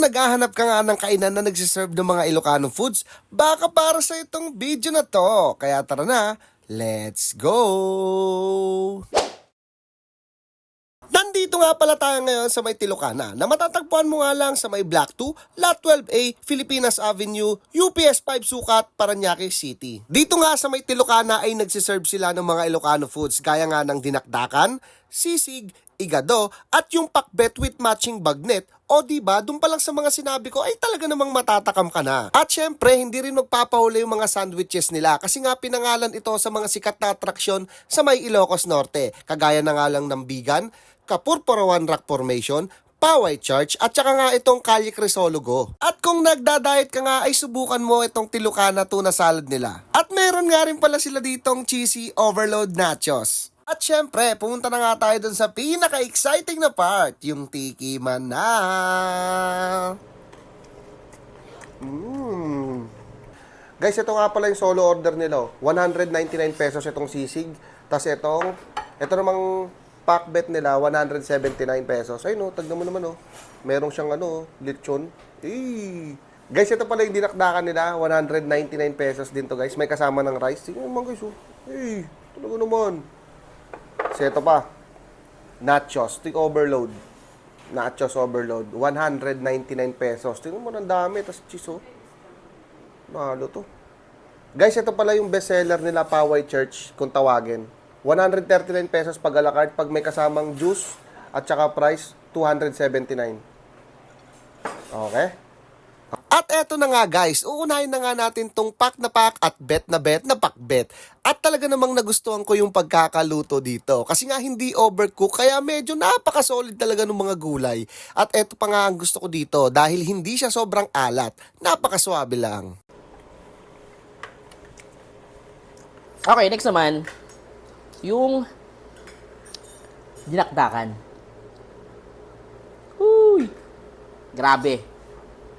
Kung naghahanap ka nga ng kainan na nagsiserve ng mga Ilocano foods, baka para sa itong video na to. Kaya tara na, let's go! Nandito nga pala tayo ngayon sa may Tilocana na matatagpuan mo nga lang sa may Block 2, Lot 12A, Filipinas Avenue, UPS 5 Sukat, Paranaque City. Dito nga sa may Tilocana ay nagsiserve sila ng mga Ilocano foods gaya nga ng dinakdakan, sisig, igado, at yung pakbet with matching bagnet o di ba, doon pa lang sa mga sinabi ko ay talaga namang matatakam ka na. At syempre, hindi rin magpapahuli yung mga sandwiches nila kasi nga pinangalan ito sa mga sikat na atraksyon sa may Ilocos Norte. Kagaya na nga lang ng Bigan, Kapurpurawan Rock Formation, Paway Church at saka nga itong Kalye Crisologo. At kung nagda-diet ka nga ay subukan mo itong Tilukana tuna salad nila. At meron nga rin pala sila ditong cheesy overload nachos. At syempre, pumunta na nga tayo dun sa pinaka-exciting na part, yung tiki man na. Mm. Guys, ito nga pala yung solo order nila. oh. 199 pesos itong sisig. Tapos itong, ito namang packbet nila, 179 pesos. Ay no, tagnan mo naman oh. Merong siyang ano, lechon. Eh. Guys, ito pala yung dinakdakan nila, 199 pesos din to guys. May kasama ng rice. Tingnan mo guys oh. Eh, talaga naman. So ito pa, nachos, stick overload. Nachos overload, 199 pesos. Tingnan mo, ang dami. Tapos cheese oh. Nalo to. Guys, ito pala yung bestseller nila, Paway Church, kung tawagin. 139 pesos pag a la carte, pag may kasamang juice, at saka price, 279. Okay? At eto na nga guys, uunahin na nga natin tong pack na pack at bet na bet na pack bet. At talaga namang nagustuhan ko yung pagkakaluto dito. Kasi nga hindi overcook, kaya medyo napaka-solid talaga ng mga gulay. At eto pa nga ang gusto ko dito, dahil hindi siya sobrang alat, napakaswabe lang. Okay, next naman, yung dinakdakan. Uy! Grabe.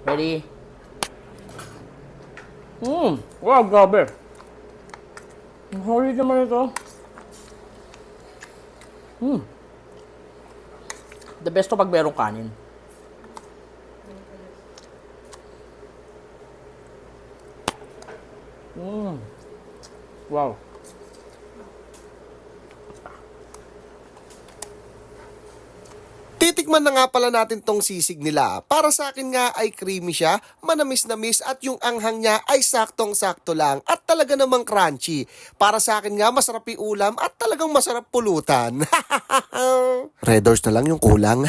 Ready? Hmm. Wow, grabe. Ang solid naman ito. Hmm. The best to pag merong kanin. Hmm. Wow. Titikman na nga pala natin tong sisig nila. Para sa akin nga ay creamy siya, manamis-namis at yung anghang niya ay saktong-sakto lang at talaga namang crunchy. Para sa akin nga masarap yung ulam at talagang masarap pulutan. Red doors na lang yung kulang.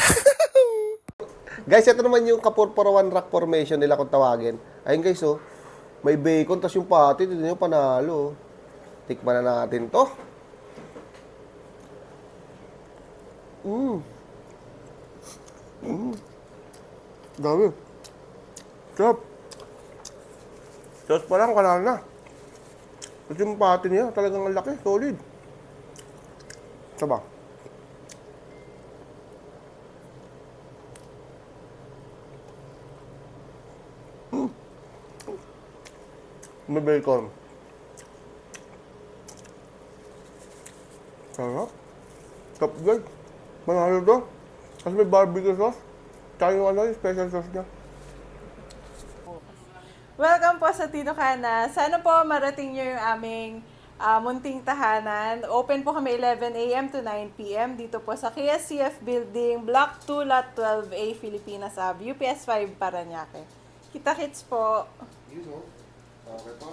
guys, ito naman yung Kapurpurawan Rock Formation nila kung tawagin. Ayun guys, oh. May bacon, tas yung pati, dito yung panalo. Tikman na natin to. Mmm. Mm. Dami. Sarap. Tapos pa lang, kanal na. Tapos yung pati niya, talagang ang laki, solid. Saba. Mm. May bacon. Sarap. Top guys. Manalo to. Kasi may barbecue sauce. Tsaka yung ano, yung special sauce niya. Welcome po sa Tino Cana. Sana po marating niyo yung aming ah, munting tahanan. Open po kami 11 a.m. to 9 p.m. dito po sa KSCF Building, Block 2, Lot 12A, Filipinas Ave, UPS 5, Paranaque. Kita-kits po. Okay po.